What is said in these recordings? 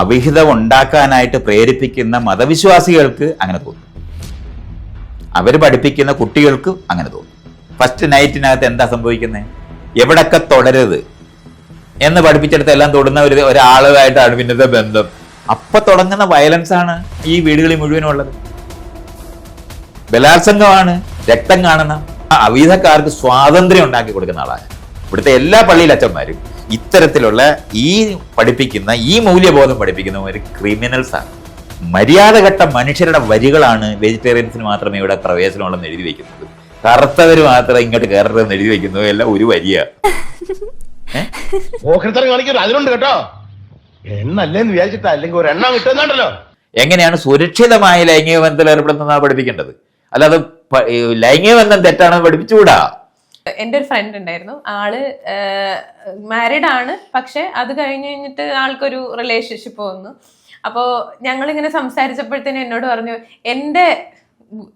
അവിഹിതം ഉണ്ടാക്കാനായിട്ട് പ്രേരിപ്പിക്കുന്ന മതവിശ്വാസികൾക്ക് അങ്ങനെ തോന്നും. അവർ പഠിപ്പിക്കുന്ന കുട്ടികൾക്ക് അങ്ങനെ തോന്നും. ഫസ്റ്റ് നൈറ്റിനകത്ത് എന്താ സംഭവിക്കുന്നത് എവിടൊക്കെ തുടരുത് എന്ന് പഠിപ്പിച്ചെടുത്ത് എല്ലാം തൊടുന്ന ഒരു ഒരാളുമായിട്ടാണ് പിന്നത്തെ ബന്ധം. അപ്പൊ തുടങ്ങുന്ന വയലൻസ് ആണ് ഈ വീടുകളിൽ മുഴുവനും ഉള്ളത്. ബലാത്സംഗമാണ് രക്തം കാണുന്ന അവിധക്കാർക്ക് സ്വാതന്ത്ര്യം ഉണ്ടാക്കി കൊടുക്കുന്ന ആളാണ്. ഇവിടുത്തെ എല്ലാ പള്ളിയിലും അച്ഛന്മാരും ഇത്തരത്തിലുള്ള ഈ പഠിപ്പിക്കുന്ന ഈ മൂല്യബോധം പഠിപ്പിക്കുന്നവർ ക്രിമിനൽസ് ആണ്. മര്യാദഘട്ട മനുഷ്യരുടെ വരികളാണ് വെജിറ്റേറിയൻസിന് മാത്രമേ ഇവിടെ പ്രവേശനമുള്ളെന്ന് എഴുതി വെക്കുന്നത്. കറുത്തവർ മാത്രം ഇങ്ങോട്ട് കയറരുതെന്ന് എഴുതി വെക്കുന്നു എല്ലാം ഒരു വരിയ ഓഹരിത്തരം കാണിക്കരുത്. അതിലുണ്ട് കേട്ടോ. എണ്ണല്ലേന്ന് വിചാരിച്ചിട്ട് അല്ലെങ്കിൽ ഒരു എണ്ണം കിട്ടുന്നുണ്ടല്ലോ. എങ്ങനെയാണ് സുരക്ഷിതമായ ലൈംഗിക ബന്ധത്തിൽ ഏർപ്പെടുന്നതാണ് പഠിപ്പിക്കേണ്ടത്? അല്ലാതെ ലൈംഗിക ബന്ധം തെറ്റാണെന്ന് പഠിപ്പിച്ചുകൂടാ? എന്റെ ഒരു ഫ്രണ്ട് ഉണ്ടായിരുന്നു. ആൾ മാരീഡ് ആണ്. പക്ഷെ അത് കഴിഞ്ഞ് കഴിഞ്ഞിട്ട് ആൾക്കൊരു റിലേഷൻഷിപ്പ് വന്നു. അപ്പോൾ ഞങ്ങളിങ്ങനെ സംസാരിച്ചപ്പോഴത്തേനും എന്നോട് പറഞ്ഞു എന്റെ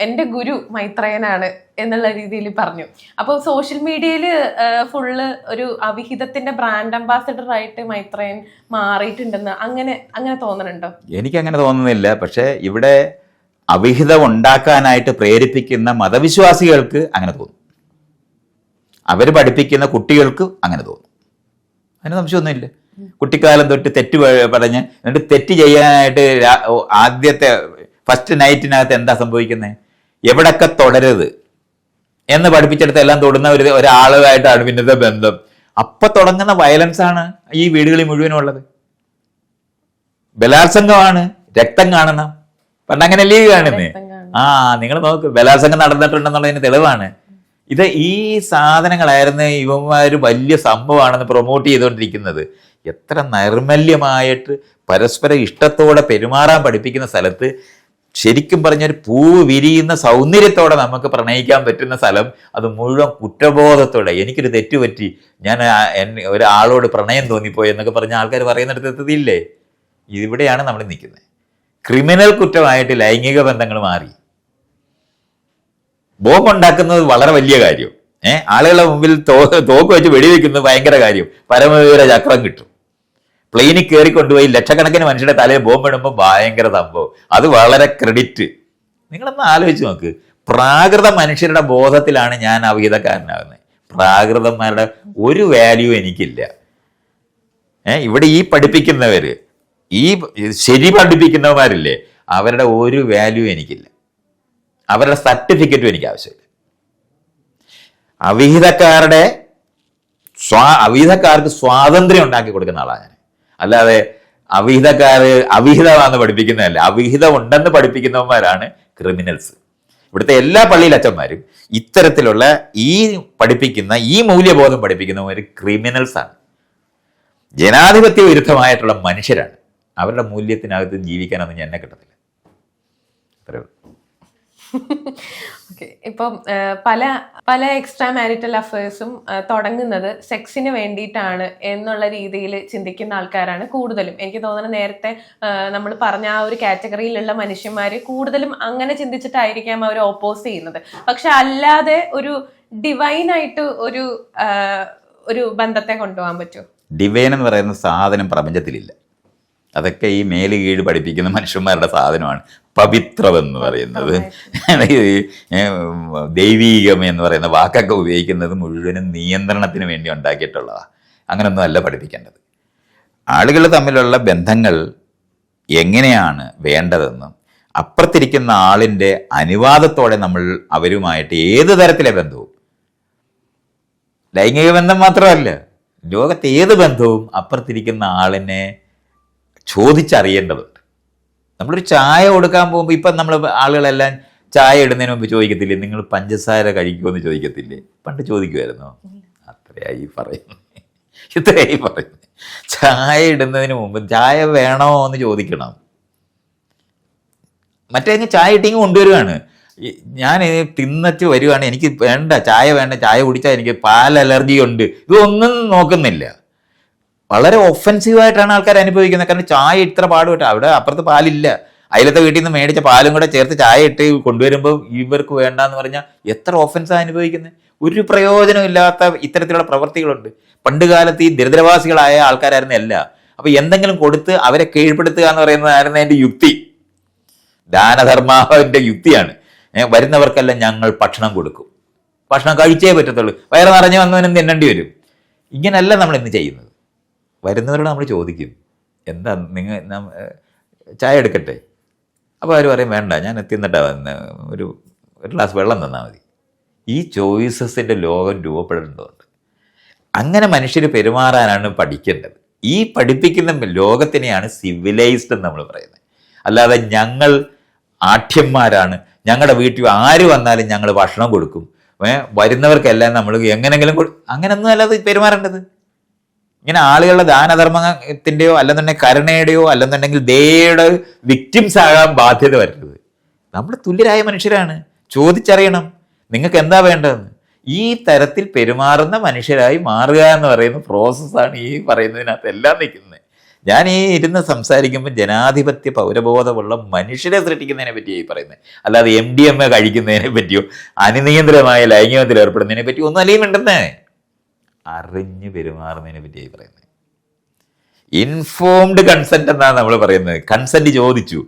എന്റെ ഗുരു മൈത്രയനാണ് എന്നുള്ള രീതിയിൽ പറഞ്ഞു. അപ്പോൾ സോഷ്യൽ മീഡിയയിൽ ഫുള്ള് ഒരു അവിഹിതത്തിന്റെ ബ്രാൻഡ് അംബാസഡർ ആയിട്ട് മൈത്രേയൻ മാറിയിട്ടുണ്ടെന്ന് അങ്ങനെ അങ്ങനെ തോന്നുന്നുണ്ടോ എനിക്ക് അങ്ങനെ തോന്നുന്നില്ല. പക്ഷേ ഇവിടെ അവിഹിതം ഉണ്ടാക്കാനായിട്ട് പ്രേരിപ്പിക്കുന്ന മതവിശ്വാസികൾക്ക് അങ്ങനെ തോന്നും. അവർ പഠിപ്പിക്കുന്ന കുട്ടികൾക്ക് അങ്ങനെ തോന്നും. അതിന് സംശയമൊന്നുമില്ല. കുട്ടിക്കാലം തൊട്ട് തെറ്റ് പറഞ്ഞ് എന്നിട്ട് തെറ്റ് ചെയ്യാനായിട്ട് ആദ്യത്തെ ഫസ്റ്റ് നൈറ്റിനകത്ത് എന്താ സംഭവിക്കുന്നത് എവിടൊക്കെ തുടരുത് എന്ന് പഠിപ്പിച്ചെടുത്ത് എല്ലാം തൊടുന്ന ഒരു ഒരാളുമായിട്ടാണ് പിന്നത്തെ ബന്ധം. അപ്പൊ തുടങ്ങുന്ന വയലൻസ് ആണ് ഈ വീടുകളിൽ മുഴുവനും ഉള്ളത്. ബലാത്സംഗമാണ്. രക്തം കാണണം. പണ്ട് അങ്ങനെയല്ലേ കാണുന്നേ? ആ നിങ്ങൾ നോക്ക്. ബലാത്സംഗം നടന്നിട്ടുണ്ടെന്നുള്ളതിന് തെളിവാണ്. ഇത് ഈ സാധനങ്ങളായിരുന്നു ഇവന്മാർ വലിയ സംഭവമാണെന്ന് പ്രൊമോട്ട് ചെയ്തുകൊണ്ടിരിക്കുന്നത്. എത്ര നൈർമല്യമായിട്ട് പരസ്പര ഇഷ്ടത്തോടെ പെരുമാറാൻ പഠിപ്പിക്കുന്ന സ്ഥലത്ത് ശരിക്കും പറഞ്ഞൊരു പൂവ് വിരിയുന്ന സൗന്ദര്യത്തോടെ നമുക്ക് പ്രണയിക്കാൻ പറ്റുന്ന സ്ഥലം അത് മുഴുവൻ കുറ്റബോധത്തോടെ. എനിക്കൊരു തെറ്റുപറ്റി. ഞാൻ ഒരാളോട് പ്രണയം തോന്നിപ്പോയി എന്നൊക്കെ പറഞ്ഞ ആൾക്കാർ പറയുന്ന എത്തതില്ലേ ഇവിടെയാണ് നമ്മൾ നിൽക്കുന്നത്. ക്രിമിനൽ കുറ്റമായിട്ട് ലൈംഗിക ബന്ധങ്ങൾ മാറി. ബോംബ് ഉണ്ടാക്കുന്നത് വളരെ വലിയ കാര്യം. ഏഹ് ആളുകളുടെ മുമ്പിൽ തോക്ക് വെച്ച് വെടിവെക്കുന്നത് ഭയങ്കര കാര്യം. പരമവീര ചക്രം കിട്ടും. പ്ലെയിനിൽ കയറി കൊണ്ടുപോയി ലക്ഷക്കണക്കിന് മനുഷ്യരുടെ തലയിൽ ബോംബ് ഇടുമ്പോൾ ഭയങ്കര സംഭവം. അത് വളരെ ക്രെഡിറ്റ് നിങ്ങളൊന്ന് ആലോചിച്ച് നോക്ക്. പ്രാകൃത മനുഷ്യരുടെ ബോധത്തിലാണ് ഞാൻ അവഹിതക്കാരനാകുന്നത്. പ്രാകൃതന്മാരുടെ ഒരു വാല്യൂ എനിക്കില്ല. ഏ ഇവിടെ ഈ പഠിപ്പിക്കുന്നവര് ഈ ശരി പഠിപ്പിക്കുന്നവന്മാരില്ലേ അവരുടെ ഒരു വാല്യൂ എനിക്കില്ല. അവരുടെ സർട്ടിഫിക്കറ്റും എനിക്ക് ആവശ്യമില്ല. അവിഹിതക്കാരുടെ സ്വാ അവിഹിതക്കാർക്ക് സ്വാതന്ത്ര്യം ഉണ്ടാക്കി കൊടുക്കുന്ന ആളാണ് ഞാൻ. അല്ലാതെ അവിഹിതക്കാര് അവിഹിതമാണെന്ന് പഠിപ്പിക്കുന്നതല്ല അവിഹിതം ഉണ്ടെന്ന് പഠിപ്പിക്കുന്നവന്മാരാണ് ക്രിമിനൽസ് ഇവിടുത്തെ എല്ലാ പള്ളിയിലെ അച്ഛന്മാരും ഇത്തരത്തിലുള്ള ഈ പഠിപ്പിക്കുന്ന ഈ മൂല്യബോധം പഠിപ്പിക്കുന്നവർ ആണ്. ജനാധിപത്യ വിരുദ്ധമായിട്ടുള്ള മനുഷ്യരാണ്. അവരുടെ മൂല്യത്തിനകത്ത് ജീവിക്കാനൊന്നും എന്നെ കിട്ടത്തില്ല. അത്രേ ഉള്ളൂ. ഓക്കെ ഇപ്പം പല പല എക്സ്ട്രാ മാരിറ്റൽ അഫയേഴ്സും തുടങ്ങുന്നത് സെക്സിന് വേണ്ടിയിട്ടാണ് എന്നുള്ള രീതിയിൽ ചിന്തിക്കുന്ന ആൾക്കാരാണ് കൂടുതലും. എനിക്ക് തോന്നുന്നത് നേരത്തെ നമ്മൾ പറഞ്ഞ ആ ഒരു കാറ്റഗറിയിലുള്ള മനുഷ്യന്മാർ കൂടുതലും അങ്ങനെ ചിന്തിച്ചിട്ടായിരിക്കാം അവർ ഓപ്പോസ് ചെയ്യുന്നത്. പക്ഷെ അല്ലാതെ ഒരു ഡിവൈനായിട്ട് ഒരു ഒരു ബന്ധത്തെ കൊണ്ടുപോകാൻ പറ്റുമോ? ഡിവൈൻ എന്ന് പറയുന്ന സാധനം പ്രപഞ്ചത്തിലില്ല. അതൊക്കെ ഈ മേൽ കീഴ് പഠിപ്പിക്കുന്ന മനുഷ്യന്മാരുടെ സാധനമാണ്. പവിത്രം എന്ന് പറയുന്നത് ദൈവീകം എന്ന് പറയുന്ന വാക്കൊക്കെ ഉപയോഗിക്കുന്നത് മുഴുവനും നിയന്ത്രണത്തിന് വേണ്ടി ഉണ്ടാക്കിയിട്ടുള്ളതാണ് അങ്ങനൊന്നും അല്ല പഠിപ്പിക്കേണ്ടത്. ആളുകൾ തമ്മിലുള്ള ബന്ധങ്ങൾ എങ്ങനെയാണ് വേണ്ടതെന്നും അപ്പുറത്തിരിക്കുന്ന ആളിന്റെ അനുവാദത്തോടെ നമ്മൾ അവരുമായിട്ട് ഏത് തരത്തിലെ ബന്ധവും? ലൈംഗിക ബന്ധം മാത്രമല്ല ലോകത്തെ ഏത് ബന്ധവും അപ്പുറത്തിരിക്കുന്ന ആളിനെ ചോദിച്ചറിയേണ്ടതുണ്ട് നമ്മളൊരു ചായ കൊടുക്കാൻ പോകുമ്പോൾ ഇപ്പം നമ്മൾ ആളുകളെല്ലാം ചായ ഇടുന്നതിന് മുമ്പ് ചോദിക്കത്തില്ലേ നിങ്ങൾ പഞ്ചസാര കഴിക്കുമെന്ന് ചോദിക്കത്തില്ലേ? പണ്ട് ചോദിക്കുമായിരുന്നു അത്രയായി പറയുന്നു. ഇത്രയായി പറയുന്നു. ചായ ഇടുന്നതിന് മുമ്പ് ചായ വേണോ എന്ന് ചോദിക്കണം. മറ്റേ ചായ ഇട്ടിങ് കൊണ്ടുവരുവാണ്. ഞാൻ തിന്നിട്ട് വരുവാണ്. എനിക്ക് വേണ്ട ചായ വേണ്ട ചായ കുടിച്ചാൽ എനിക്ക് പാൽ അലർജി ഉണ്ട് ഇതൊന്നും നോക്കുന്നില്ല. വളരെ ഒഫൻസീവായിട്ടാണ് ആൾക്കാർ അനുഭവിക്കുന്നത്. കാരണം ചായ ഇത്ര പാടുപെട്ട അവിടെ അപ്പുറത്ത് പാലില്ല. അയലത്തെ വീട്ടിൽ നിന്ന് മേടിച്ച പാലും കൂടെ ചേർത്ത് ചായ ഇട്ട് കൊണ്ടുവരുമ്പോൾ ഇവർക്ക് വേണ്ടാന്ന് പറഞ്ഞാൽ എത്ര ഒഫൻസാണ് അനുഭവിക്കുന്നത്? ഒരു പ്രയോജനമില്ലാത്ത ഇത്തരത്തിലുള്ള പ്രവൃത്തികളുണ്ട് പണ്ട് കാലത്ത് ഈ ദരിദ്രവാസികളായ ആൾക്കാരായിരുന്നു അല്ല അപ്പൊ എന്തെങ്കിലും കൊടുത്ത് അവരെ കീഴ്പ്പെടുത്തുക എന്ന് പറയുന്നതായിരുന്നു അതിന്റെ യുക്തി. ദാനധർമാവിന്റെ യുക്തിയാണ്. വരുന്നവർക്കെല്ലാം ഞങ്ങൾ ഭക്ഷണം കൊടുക്കും. ഭക്ഷണം കഴിച്ചേ പറ്റത്തുള്ളൂ. വയറ് നിറഞ്ഞു വന്നവനും തിന്നേണ്ടി വരും? ഇങ്ങനെയല്ല നമ്മൾ ഇന്ന് ചെയ്യുന്നത്. വരുന്നവരോട് നമ്മൾ ചോദിക്കും. എന്താ നിങ്ങൾ ചായ എടുക്കട്ടെ? അപ്പോൾ അവർ പറയും വേണ്ട ഞാൻ എത്തിന്നിട്ടാ വന്ന്. ഒരു ഒരു ഗ്ലാസ് വെള്ളം തന്നാൽ മതി. ഈ ചോയ്സസിന്റെ ലോകം രൂപപ്പെടേണ്ടതുണ്ട്. അങ്ങനെ മനുഷ്യർ പെരുമാറാനാണ് പഠിക്കേണ്ടത്. ഈ പഠിപ്പിക്കുന്ന ലോകത്തിനെയാണ് സിവിലൈസ്ഡ് എന്ന് നമ്മൾ പറയുന്നത്. അല്ലാതെ ഞങ്ങൾ ആഠ്യന്മാരാണ്. ഞങ്ങളുടെ വീട്ടിൽ ആര് വന്നാലും ഞങ്ങൾ ഭക്ഷണം കൊടുക്കും. വരുന്നവർക്കെല്ലാം നമ്മൾ എങ്ങനെങ്കിലും കൊടു അങ്ങനെയൊന്നും അല്ലാതെ പെരുമാറേണ്ടത്. ഇങ്ങനെ ആളുകളുടെ ദാനധർമ്മത്തിന്റെയോ അല്ലെന്നുണ്ടെങ്കിൽ കരുണയുടെയോ അല്ലെന്നുണ്ടെങ്കിൽ ദയയുടെ വിക്ടിംസ് ആകാൻ ബാധ്യത വരരുത് നമ്മൾ തുല്യരായ മനുഷ്യരാണ്. ചോദിച്ചറിയണം. നിങ്ങൾക്ക് എന്താ വേണ്ടതെന്ന് ഈ തരത്തിൽ പെരുമാറുന്ന മനുഷ്യരായി മാറുക എന്ന് പറയുന്ന പ്രോസസ്സാണ് ഈ പറയുന്നതിനകത്ത് എല്ലാം നിൽക്കുന്നത്. ഞാൻ ഈ ഇരുന്ന് സംസാരിക്കുമ്പോൾ ജനാധിപത്യ പൗരബോധമുള്ള മനുഷ്യരെ സൃഷ്ടിക്കുന്നതിനെ പറ്റിയാണ് ഈ പറയുന്നത്. അല്ലാതെ എം ഡി എം എ കഴിക്കുന്നതിനെ പറ്റിയോ അനിയന്ത്രിതമായ ലൈംഗികത്തിൽ ഏർപ്പെടുന്നതിനെ പറ്റിയോ ഒന്നും ഉണ്ടെന്നേ അറിഞ്ഞ് പെരുമാറുന്നതിനെ പറ്റിയായി പറയുന്നത് ഇൻഫോംഡ് കൺസെന്റ് എന്നാണ് നമ്മൾ പറയുന്നത്. കൺസെന്റ് ചോദിച്ചു.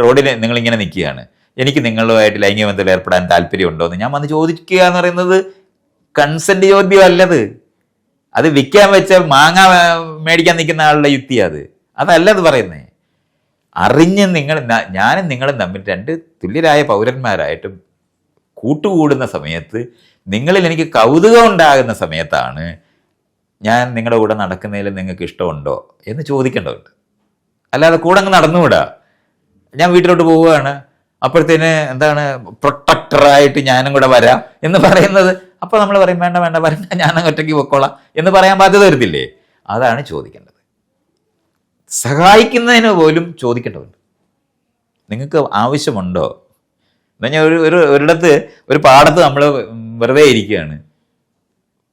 റോഡിൽ നിങ്ങൾ ഇങ്ങനെ നിൽക്കുകയാണ്. എനിക്ക് നിങ്ങളുമായിട്ട് ലൈംഗിക ബന്ധത്തിൽ ഏർപ്പെടാൻ താല്പര്യമുണ്ടോ എന്ന് ഞാൻ വന്ന് ചോദിക്കുക എന്ന് പറയുന്നത് കൺസെന്റ് ചോദ്യമല്ലത് അത് വിൽക്കാൻ വെച്ച മാങ്ങ മേടിക്കാൻ നിൽക്കുന്ന ആളുടെ യുക്തി അത്. അതല്ല അത് പറയുന്നത് അറിഞ്ഞ് നിങ്ങൾ ഞാനും നിങ്ങളും തമ്മിൽ രണ്ട് തുല്യരായ പൗരന്മാരായിട്ടും കൂട്ടുകൂടുന്ന സമയത്ത് നിങ്ങളിൽ എനിക്ക് കൗതുകം ഉണ്ടാകുന്ന സമയത്താണ് ഞാൻ നിങ്ങളുടെ കൂടെ നടക്കുന്നതിൽ നിങ്ങൾക്ക് ഇഷ്ടമുണ്ടോ എന്ന് ചോദിക്കേണ്ടതുണ്ട്. അല്ലാതെ കൂടെ അങ്ങ് നടന്നുകൂടാ ഞാൻ വീട്ടിലോട്ട് പോവുകയാണ്. അപ്പോഴത്തേന് എന്താണ് പ്രൊട്ടക്ടറായിട്ട് ഞാനും കൂടെ വരാം എന്ന് പറയുന്നത്. അപ്പോൾ നമ്മൾ പറയും വേണ്ട വേണ്ട വരണ്ട ഞാൻ ഒറ്റയ്ക്ക് പൊക്കോളാം എന്ന് പറയാൻ ബാധ്യത വരുത്തില്ലേ? അതാണ് ചോദിക്കേണ്ടത്. സഹായിക്കുന്നതിന് പോലും ചോദിക്കേണ്ടതുണ്ട്. നിങ്ങൾക്ക് ആവശ്യമുണ്ടോ? പറഞ്ഞാൽ ഒരു ഒരു ഒരിടത്ത് ഒരു പാടത്ത് നമ്മൾ വെറുതെ ഇരിക്കുകയാണ്.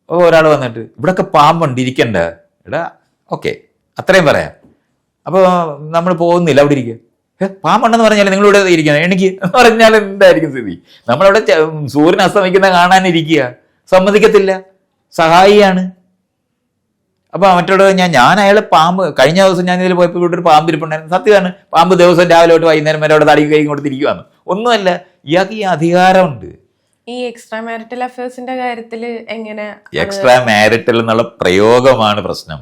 അപ്പോൾ ഒരാൾ വന്നിട്ട് ഇവിടെയൊക്കെ പാമ്പുണ്ട് ഇരിക്കണ്ട. എടാ ഓക്കെ അത്രയും പറയാം. അപ്പോൾ നമ്മൾ പോകുന്നില്ല അവിടെ ഇരിക്കുക. പാമ്പുണ്ടെന്ന് പറഞ്ഞാൽ നിങ്ങൾ ഇവിടെ ഇരിക്കണം എനിക്ക് എന്ന് പറഞ്ഞാൽ എന്തായിരിക്കും സ്ഥിതി? നമ്മളവിടെ സൂര്യൻ അസ്തമിക്കുന്ന കാണാനിരിക്കുക സമ്മതിക്കത്തില്ല. സഹായിയാണ്. അപ്പോൾ മറ്റുള്ളവർ ഞാൻ ഞാൻ അയാളെ പാമ്പ് കഴിഞ്ഞ ദിവസം ഞാൻ ഇതിൽ പോയപ്പോൾ ഇവിടെ ഒരു പാമ്പ് ഇരിപ്പുണ്ടായിരുന്നു സത്യമാണ്. പാമ്പ് ദിവസം രാവിലെ തൊട്ട് വൈകുന്നേരം വരെ അവിടെ തടി കൈ കൊടുത്തിരിക്കുവാന്ന്. ഒന്നുമല്ല ഇയാൾക്ക് ഈ അധികാരമുണ്ട്. ഈ എക്സ്ട്രാ മാരിറ്റൽ അഫയേഴ്സിന്റെ കാര്യത്തിൽ എങ്ങനെ എക്സ്ട്രാ മാരിറ്റൽ എന്നുള്ള പ്രയോഗമാണ് പ്രശ്നം.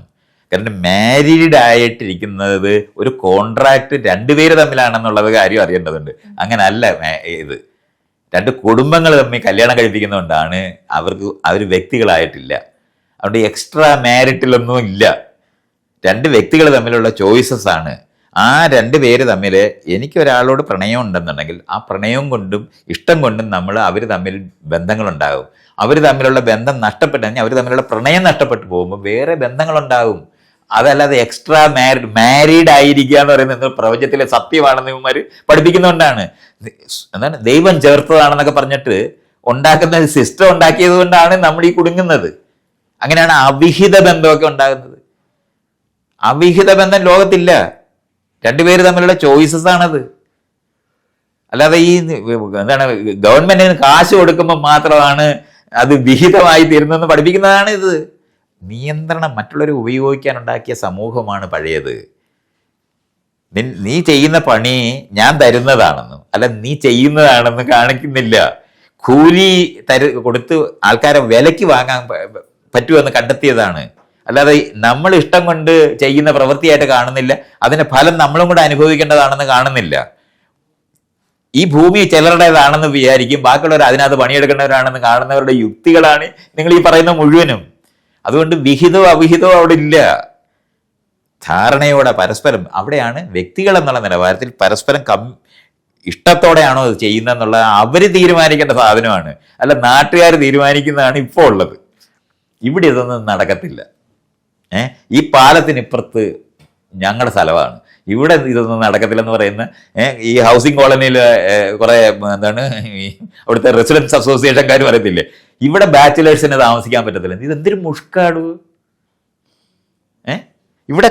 കാരണം മാരീഡ് ആയിട്ടിരിക്കുന്നത് ഒരു കോൺട്രാക്ട് രണ്ടുപേര് തമ്മിലാണെന്നുള്ളത് കാര്യം അറിയേണ്ടതുണ്ട്. അങ്ങനല്ല അല്ല ഇത്. രണ്ട് കുടുംബങ്ങൾ തമ്മിൽ കല്യാണം കഴിപ്പിക്കുന്നതുകൊണ്ടാണ് അവർക്ക് അവർ വ്യക്തികളായിട്ടില്ല. അതുകൊണ്ട് എക്സ്ട്രാ മാരിറ്റിലൊന്നും ഇല്ല. രണ്ട് വ്യക്തികൾ തമ്മിലുള്ള ചോയ്സസ് ആണ്. ആ രണ്ട് പേര് തമ്മിൽ എനിക്ക് ഒരാളോട് പ്രണയം ഉണ്ടെന്നുണ്ടെങ്കിൽ ആ പ്രണയം കൊണ്ടും ഇഷ്ടം കൊണ്ടും നമ്മൾ അവർ തമ്മിൽ ബന്ധങ്ങളുണ്ടാകും. അവർ തമ്മിലുള്ള ബന്ധം നഷ്ടപ്പെട്ടു അവർ തമ്മിലുള്ള പ്രണയം നഷ്ടപ്പെട്ടു പോകുമ്പോൾ വേറെ ബന്ധങ്ങളുണ്ടാകും. അതല്ലാതെ എക്സ്ട്രാ മാരിഡ് മാരീഡ് ആയിരിക്കുക എന്ന് പറയുന്നത് പ്രപഞ്ചത്തിലെ സത്യമാണെന്ന് ഇവന്മാർ പഠിപ്പിക്കുന്നതുകൊണ്ടാണ് എന്താണ്? ദൈവം ചേർത്തതാണെന്നൊക്കെ പറഞ്ഞിട്ട് ഉണ്ടാക്കുന്ന സിസ്റ്റം ഉണ്ടാക്കിയത് കൊണ്ടാണ് നമ്മൾ ഈ കുടുങ്ങുന്നത്. അങ്ങനെയാണ് അവിഹിത ബന്ധമൊക്കെ ഉണ്ടാകുന്നത്. അവിഹിത ബന്ധം ലോകത്തില്ല. രണ്ടുപേര് തമ്മിലുള്ള ചോയ്സസ് ആണത്. അല്ലാതെ ഈ എന്താണ് ഗവൺമെന്റിന് കാശ് കൊടുക്കുമ്പോൾ മാത്രമാണ് അത് വിഹിതമായി തീരുന്നതെന്ന് പഠിപ്പിക്കുന്നതാണ് ഇത്. നിയന്ത്രണം മറ്റുള്ളവരെ ഉപയോഗിക്കാൻ ഉണ്ടാക്കിയ സമൂഹമാണ് പഴയത്. നീ ചെയ്യുന്ന പണി ഞാൻ തരുന്നതാണെന്നും അല്ല നീ ചെയ്യുന്നതാണെന്ന് കാണിക്കുന്നില്ല. കൂലി തരു കൊടുത്ത് ആൾക്കാരെ വിലയ്ക്ക് വാങ്ങാൻ പറ്റുമെന്ന് കണ്ടെത്തിയതാണ്. അല്ലാതെ നമ്മൾ ഇഷ്ടം കൊണ്ട് ചെയ്യുന്ന പ്രവൃത്തിയായിട്ട് കാണുന്നില്ല അതിന്റെ ഫലം നമ്മളും കൂടെ അനുഭവിക്കേണ്ടതാണെന്ന് കാണുന്നില്ല. ഈ ഭൂമി ചിലരുടേതാണെന്ന് വിചാരിക്കും ബാക്കിയുള്ളവർ അതിനകത്ത് പണിയെടുക്കേണ്ടവരാണെന്ന് കാണുന്നവരുടെ യുക്തികളാണ് നിങ്ങൾ ഈ പറയുന്ന മുഴുവനും. അതുകൊണ്ട് വിഹിതവും അവിഹിതവും അവിടെ ഇല്ല. ധാരണയോടെ പരസ്പരം അവിടെയാണ് വ്യക്തികൾ എന്നുള്ള നിലവാരത്തിൽ പരസ്പരം കം ഇഷ്ടത്തോടെയാണോ അത് ചെയ്യുന്നതെന്നുള്ള അവർ തീരുമാനിക്കേണ്ട സാധനമാണ്. അല്ല നാട്ടുകാർ തീരുമാനിക്കുന്നതാണ് ഇപ്പോൾ ഉള്ളത്. ഇവിടെ ഇതൊന്നും നടക്കത്തില്ല. ഏ? ഈ പാലത്തിനിപ്പുറത്ത് ഞങ്ങളുടെ സ്ഥലമാണ് ഇവിടെ ഇതൊന്നും നടക്കത്തില്ലെന്ന് പറയുന്ന ഈ ഹൗസിംഗ് കോളനിയിൽ കുറെ എന്താണ് അവിടുത്തെ റെസിഡൻസ് അസോസിയേഷൻകാർ പറയത്തില്ലേ? ഇവിടെ ബാച്ചിലേഴ്സിന് താമസിക്കാൻ പറ്റത്തില്ല. ഇതെന്തൊരു മുഷ്കാട് മുഷ്കാടു? ഏ? ഇവിടെ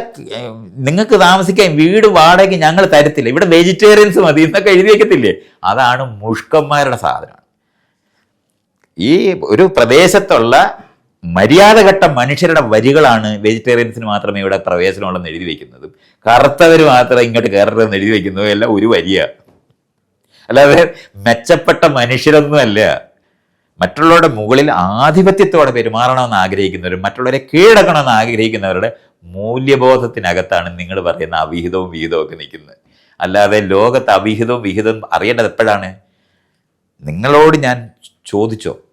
നിങ്ങൾക്ക് താമസിക്കാൻ വീട് വാടകയ്ക്ക് ഞങ്ങൾ തരത്തില്ല. ഇവിടെ വെജിറ്റേറിയൻസ് മതി എന്നൊക്കെ എഴുതി വെക്കത്തില്ലേ? അതാണ് മുഷ്കന്മാരുടെ സാധനം. ഈ ഒരു പ്രദേശത്തുള്ള മര്യാദഘട്ട മനുഷ്യരുടെ വരികളാണ് വെജിറ്റേറിയൻസിന് മാത്രമേ ഇവിടെ പ്രവേശനമുള്ളെന്ന് എഴുതി വെക്കുന്നതും. കറുത്തവർ മാത്രം ഇങ്ങോട്ട് കയറരുതെന്ന് എഴുതി വെക്കുന്നതും എല്ലാം ഒരു വരിയ. അല്ലാതെ മെച്ചപ്പെട്ട മനുഷ്യരൊന്നുമല്ല. മറ്റുള്ളവരുടെ മുകളിൽ ആധിപത്യത്തോടെ പെരുമാറണമെന്ന് ആഗ്രഹിക്കുന്നവരും മറ്റുള്ളവരെ കീഴടക്കണമെന്ന് ആഗ്രഹിക്കുന്നവരുടെ മൂല്യബോധത്തിനകത്താണ് നിങ്ങൾ പറയുന്ന അവിഹിതവും വിഹിതവും ഒക്കെ നിൽക്കുന്നത്. അല്ലാതെ ലോകത്ത് അവിഹിതവും വിഹിതവും അറിയേണ്ടത് എപ്പോഴാണ്? നിങ്ങളോട് ഞാൻ ചോദിച്ചോ?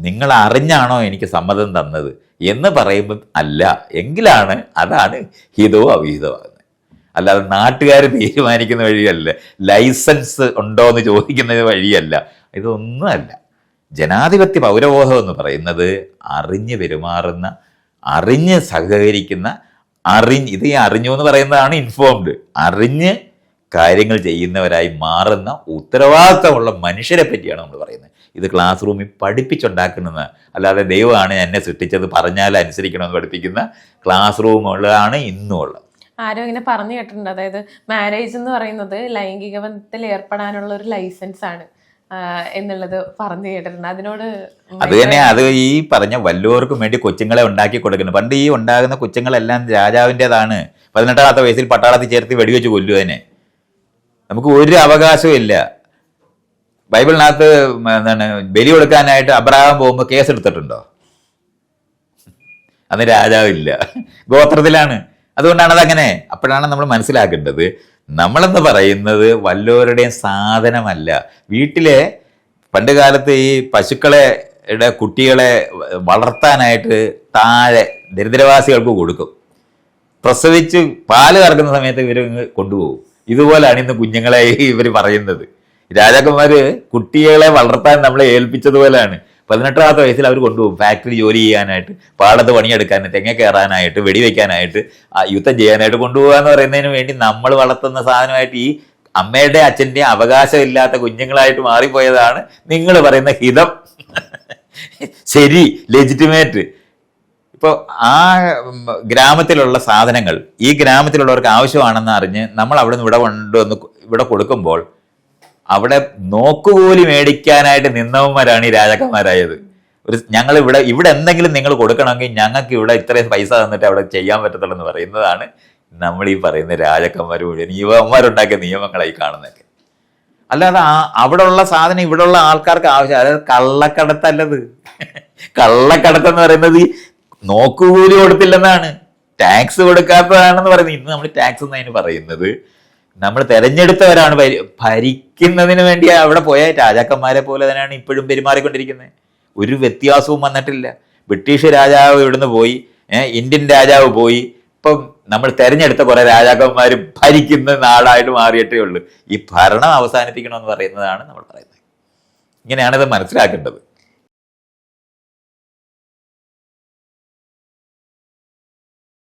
നിങ്ങൾ അറിഞ്ഞാണോ എനിക്ക് സമ്മതം തന്നത്? എന്ന് പറയുമ്പോൾ അല്ല. എങ്കിലാണ് അതാണ് ഹിതവും അവിഹിതമാകുന്നത് അല്ലാതെ നാട്ടുകാർ തീരുമാനിക്കുന്ന വഴിയല്ല. ലൈസൻസ് ഉണ്ടോ എന്ന് ചോദിക്കുന്നത് വഴിയല്ല. ഇതൊന്നുമല്ല ജനാധിപത്യ പൗരബോധം എന്ന് പറയുന്നത് അറിഞ്ഞ് പെരുമാറുന്ന അറിഞ്ഞ് സഹകരിക്കുന്ന അറിഞ്ഞ് ഇത് ഈ അറിഞ്ഞു എന്ന് പറയുന്നതാണ് ഇൻഫോംഡ് അറിഞ്ഞ് കാര്യങ്ങൾ ചെയ്യുന്നവരായി മാറുന്ന ഉത്തരവാദിത്തമുള്ള മനുഷ്യരെ പറ്റിയാണ് നമ്മൾ പറയുന്നത്. ഇത് ക്ലാസ് റൂമിൽ പഠിപ്പിച്ചുണ്ടാക്കുന്നത്. അല്ലാതെ ദൈവമാണ് എന്നെ സൃഷ്ടിച്ചത് പറഞ്ഞാൽ അനുസരിക്കണമെന്ന് പഠിപ്പിക്കുന്ന ക്ലാസ് റൂമുകളാണ് ഇന്നും ഉള്ളത് ആരോ ഇങ്ങനെ പറഞ്ഞു കേട്ടിട്ടുണ്ട്. അതായത് മാരേജ് എന്ന് പറയുന്നത് ലൈംഗിക ബന്ധത്തിൽ ഏർപ്പെടാനുള്ള ഒരു ലൈസൻസ് ആണ് എന്നുള്ളത് പറഞ്ഞു കേട്ടിട്ടുണ്ട്. അതിനോട് അത് തന്നെ അത് ഈ പറഞ്ഞ വല്ലവർക്കും വേണ്ടി കൊച്ചുങ്ങളെ ഉണ്ടാക്കി കൊടുക്കുന്നു. പണ്ട് ഈ ഉണ്ടാകുന്ന കൊച്ചുങ്ങളെല്ലാം രാജാവിന്റെതാണ്. പതിനെട്ടാമത്തെ വയസ്സിൽ പട്ടാളത്തിൽ ചേർത്ത് വെടിവെച്ച് കൊല്ലു തന്നെ നമുക്ക് ഒരു അവകാശവും ഇല്ല. ബൈബിളിനകത്ത് എന്താണ് ബലി കൊടുക്കാനായിട്ട് അബ്രഹാം പോകുമ്പോൾ കേസ് എടുത്തിട്ടുണ്ടോ? അന്ന് രാജാവില്ല. ഗോത്രത്തിലാണ്. അതുകൊണ്ടാണ് അതങ്ങനെ. അപ്പോഴാണ് നമ്മൾ മനസ്സിലാക്കേണ്ടത്. നമ്മളെന്ന് പറയുന്നത് വല്ലവരുടെയും സാധനമല്ല. വീട്ടിലെ പണ്ട് കാലത്ത് ഈ പശുക്കളെ കുട്ടികളെ വളർത്താനായിട്ട് താഴെ ദരിദ്രവാസികൾക്ക് കൊടുക്കും. പ്രസവിച്ച് പാൽ കറക്കുന്ന സമയത്ത് ഇവർ കൊണ്ടുപോകും. ഇതുപോലാണ് ഇന്ന് കുഞ്ഞുങ്ങളെ ഇവർ പറയുന്നത്. രാജാക്കന്മാര് കുട്ടികളെ വളർത്താൻ നമ്മളെ ഏൽപ്പിച്ചതുപോലെയാണ്. പതിനെട്ടാമത്തെ വയസ്സിൽ അവർ കൊണ്ടുപോകും. ഫാക്ടറി ജോലി ചെയ്യാനായിട്ട് പാടത്ത് പണിയെടുക്കാൻ തെങ്ങ കയറാനായിട്ട് വെടിവെക്കാനായിട്ട് യുദ്ധം ചെയ്യാനായിട്ട് കൊണ്ടുപോകുക എന്ന് പറയുന്നതിന് വേണ്ടി നമ്മൾ വളർത്തുന്ന സാധനമായിട്ട് ഈ അമ്മയുടെ അച്ഛന്റെ അവകാശമില്ലാത്ത കുഞ്ഞുങ്ങളായിട്ട് മാറിപ്പോയതാണ് നിങ്ങൾ പറയുന്ന ഹിതം. ശരി ലെജിറ്റിമേറ്റ് ഇപ്പോൾ ആ ഗ്രാമത്തിലുള്ള സാധനങ്ങൾ ഈ ഗ്രാമത്തിലുള്ളവർക്ക് ആവശ്യമാണെന്ന് അറിഞ്ഞ് നമ്മൾ അവിടെ നിന്ന് ഇവിടെ കൊണ്ടുവന്ന് ഇവിടെ കൊടുക്കുമ്പോൾ അവിടെ നോക്കുകൂലി മേടിക്കാനായിട്ട് നിന്നവന്മാരാണ് ഈ രാജാക്കന്മാരായത്. ഒരു ഞങ്ങൾ ഇവിടെ ഇവിടെ എന്തെങ്കിലും നിങ്ങൾ കൊടുക്കണമെങ്കിൽ ഞങ്ങൾക്ക് ഇവിടെ ഇത്രയും പൈസ തന്നിട്ട് അവിടെ ചെയ്യാൻ പറ്റത്തുള്ളൂ എന്ന് പറയുന്നതാണ് നമ്മൾ ഈ പറയുന്ന രാജാക്കന്മാർ മുഴുവൻ യുവന്മാരുണ്ടാക്കിയ നിയമങ്ങളായി കാണുന്നൊക്കെ അല്ലാതെ ആ അവിടെ ഉള്ള സാധനം ഇവിടെ ഉള്ള ആൾക്കാർക്ക് ആവശ്യം അതായത് കള്ളക്കടത്തല്ലത്. കള്ളക്കടത്ത് എന്ന് പറയുന്നത് നോക്കുകൂലി കൊടുത്തില്ലെന്നാണ്. ടാക്സ് കൊടുക്കാത്തതാണെന്ന് പറയുന്നത്. ഇന്ന് നമ്മൾ ടാക്സ് എന്നതിന് പറയുന്നത് നമ്മൾ തെരഞ്ഞെടുത്തവരാണ് ഭരി- ഭരിക്കുന്നതിന് വേണ്ടി അവിടെ പോയ. രാജാക്കന്മാരെ പോലെ തന്നെയാണ് ഇപ്പോഴും പെരുമാറിക്കൊണ്ടിരിക്കുന്നത് ഒരു വ്യത്യാസവും വന്നിട്ടില്ല. ബ്രിട്ടീഷ് രാജാവ് ഇവിടുന്ന് പോയി. ഇന്ത്യൻ രാജാവ് പോയി. ഇപ്പം നമ്മൾ തെരഞ്ഞെടുത്ത കുറെ രാജാക്കന്മാർ ഭരിക്കുന്ന നാടായിട്ട് മാറിയിട്ടേ ഉള്ളൂ. ഈ ഭരണം അവസാനിപ്പിക്കണമെന്ന് പറയുന്നതാണ് നമ്മൾ പറയുന്നത്. ഇങ്ങനെയാണ് ഇത് മനസ്സിലാക്കേണ്ടത്.